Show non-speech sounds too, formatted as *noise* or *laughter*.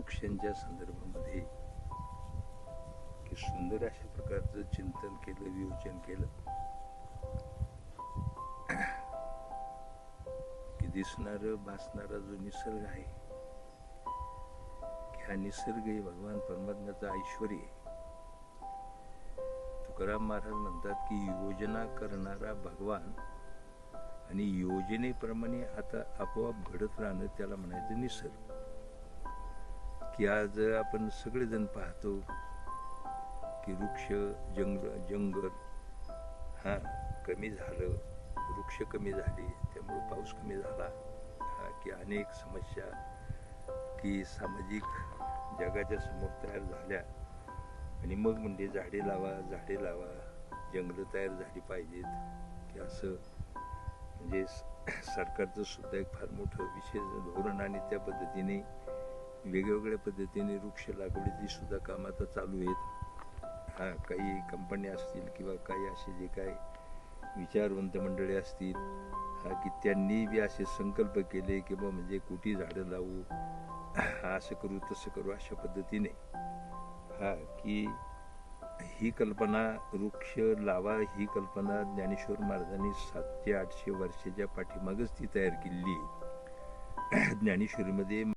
वृक्षांच्या संदर्भामध्ये की सुंदर अशा प्रकारचं चिंतन केलं विवेचन केलं. की दिसणार भासणारा जो निसर्ग आहे की हा निसर्ग हे भगवान परमात्म्याचं ऐश्वर आहे. तुकाराम महाराज म्हणतात की योजना करणारा भगवान आणि योजनेप्रमाणे आता आपोआप घडत राहणं त्याला म्हणायचं निसर्ग. की आज आपण सगळेजण पाहतो की वृक्ष जंगल जंगल हा कमी झालं वृक्ष कमी झाले त्यामुळे पाऊस कमी झाला. हा की अनेक समस्या की सामाजिक जगाच्या समोर तयार झाल्या. आणि मग म्हणजे झाडे लावा झाडे लावा जंगलं तयार झाली पाहिजेत. की असं म्हणजे सरकारचं सुद्धा एक फार मोठं विशेष धोरण आणि त्या पद्धतीने वेगवेगळ्या पद्धतीने वृक्ष लागवडीची सुद्धा काम आता चालू आहेत. हा काही कंपन्या असतील किंवा काही असे जे काय विचारवंत मंडळी असतील हा की त्यांनी बी असे संकल्प केले की बा म्हणजे कुठे झाडं लावू असं करू तसं करू अशा पद्धतीने. हा की ही कल्पना वृक्ष लावा ही कल्पना ज्ञानेश्वर महाराजांनी सातशे आठशे वर्षाच्या पाठीमागच ती तयार केलेली आहे. *coughs* ज्ञानेश्वरीमध्ये